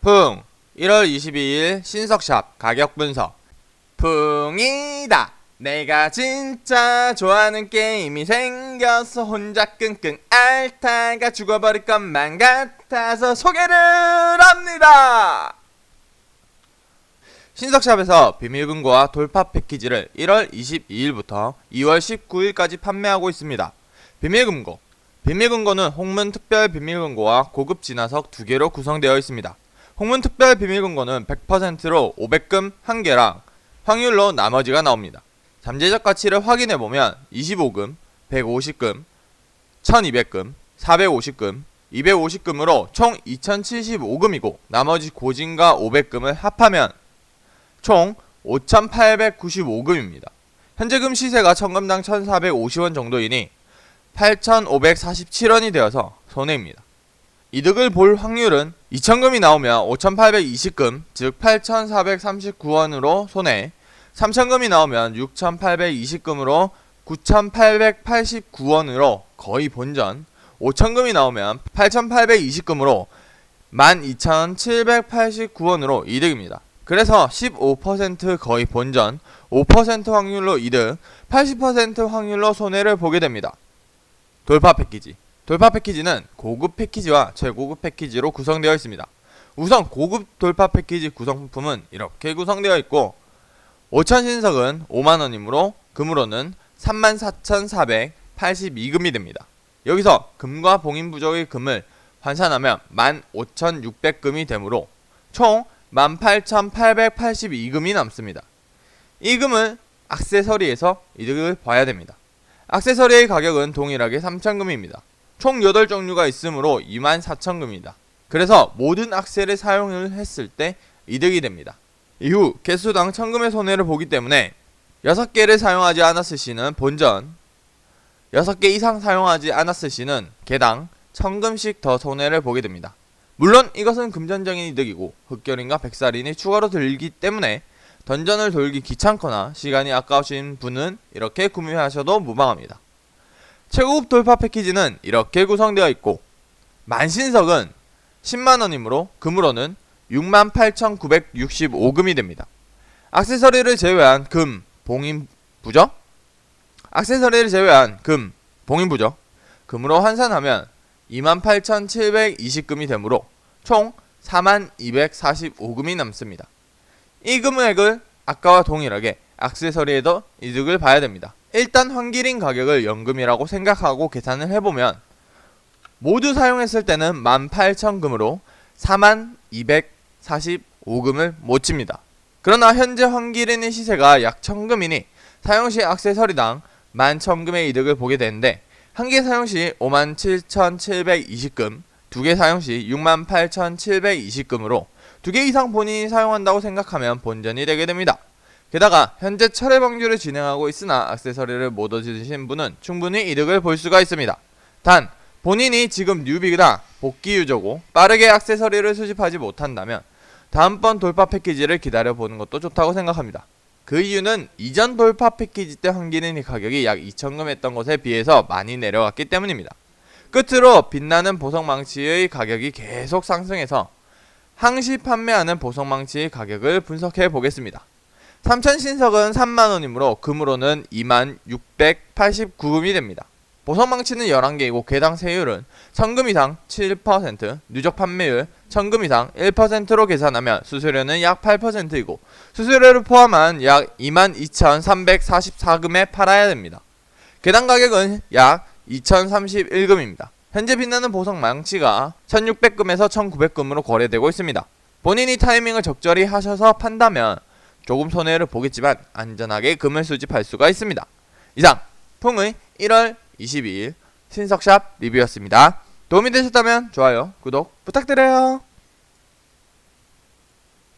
풍. 1월 22일 신석샵 가격 분석. 풍이다. 내가 진짜 좋아하는 게임이 생겨서 혼자 끙끙 앓다가 죽어버릴 것만 같아서 소개를 합니다. 신석샵에서 비밀금고와 돌파 패키지를 1월 22일부터 2월 19일까지 판매하고 있습니다. 비밀금고. 비밀금고는 홍문 특별 비밀금고와 고급 진화석 두 개로 구성되어 있습니다. 홍문 특별 비밀금고는 100%로 500금 한 개랑 확률로 나머지가 나옵니다. 잠재적 가치를 확인해 보면 25금, 150금, 1200금, 450금, 250금으로 총 2075금이고 나머지 고진과 500금을 합하면 총 5895금입니다. 현재 금 시세가 1000금당 1450원 정도이니 8,547원이 되어서 손해입니다. 이득을 볼 확률은 2,000금이 나오면 5,820금, 즉 8,439원으로 손해, 3,000금이 나오면 6,820금으로 9,889원으로 거의 본전, 5,000금이 나오면 8,820금으로 12,789원으로 이득입니다. 그래서 15% 거의 본전, 5% 확률로 이득, 80% 확률로 손해를 보게 됩니다. 돌파 패키지. 돌파 패키지는 고급 패키지와 최고급 패키지로 구성되어 있습니다. 우선 고급 돌파 패키지 구성품은 이렇게 구성되어 있고 5천 신석은 5만원이므로 금으로는 34,482금이 됩니다. 여기서 금과 봉인 부족의 금을 환산하면 15,600금이 되므로 총 18,882금이 남습니다. 이 금을 액세서리에서 이득을 봐야 됩니다. 액세서리의 가격은 동일하게 3,000금입니다. 총 8종류가 있으므로 24,000금이다. 그래서 모든 악셀을 사용을 했을 때 이득이 됩니다. 이후 개수당 1000금의 손해를 보기 때문에 6개를 사용하지 않았을 시는 본전 6개 이상 사용하지 않았을 시는 개당 1000금씩 더 손해를 보게 됩니다. 물론 이것은 금전적인 이득이고 흑결인과 백살인이 추가로 들기 때문에 던전을 돌기 귀찮거나 시간이 아까우신 분은 이렇게 구매하셔도 무방합니다. 최고급 돌파 패키지는 이렇게 구성되어 있고 만신석은 10만원이므로 금으로는 68,965금이 됩니다. 액세서리를 제외한 금, 봉인 부적 액세서리를 제외한 금, 봉인 부적 금으로 환산하면 28,720금이 되므로 총 4245금이 남습니다. 이 금액을 아까와 동일하게 액세서리에도 이득을 봐야 됩니다. 일단 환기린 가격을 연금이라고 생각하고 계산을 해보면 모두 사용했을 때는 18,000금으로 4245금을 못 칩니다. 그러나 현재 환기린의 시세가 약 1000금이니 사용시 액세서리당 11,000금의 이득을 보게 되는데 한 개 사용시 57,720금, 두 개 사용시 68,720금으로 두 개 이상 본인이 사용한다고 생각하면 본전이 되게 됩니다. 게다가 현재 철회 방주를 진행하고 있으나 액세서리를 못 얻으신 분은 충분히 이득을 볼 수가 있습니다. 단 본인이 지금 뉴비나 복귀 유저고 빠르게 액세서리를 수집하지 못한다면 다음번 돌파 패키지를 기다려보는 것도 좋다고 생각합니다. 그 이유는 이전 돌파 패키지 때 환기는 가격이 약 2천금 했던 것에 비해서 많이 내려갔기 때문입니다. 끝으로 빛나는 보석망치의 가격이 계속 상승해서 항시 판매하는 보석망치의 가격을 분석해 보겠습니다. 3천 신석은 3만원이므로 금으로는 2689금이 됩니다. 보석망치는 11개이고 개당 세율은 1000금 이상 7%, 누적 판매율 1000금 이상 1%로 계산하면 수수료는 약 8%이고 수수료를 포함한 약 22,344금에 팔아야 됩니다. 개당 가격은 약 2031금입니다. 현재 빛나는 보석 망치가 1600금에서 1900금으로 거래되고 있습니다. 본인이 타이밍을 적절히 하셔서 판다면 조금 손해를 보겠지만 안전하게 금을 수집할 수가 있습니다. 이상 풍의 1월 22일 신석샵 리뷰였습니다. 도움이 되셨다면 좋아요, 구독 부탁드려요.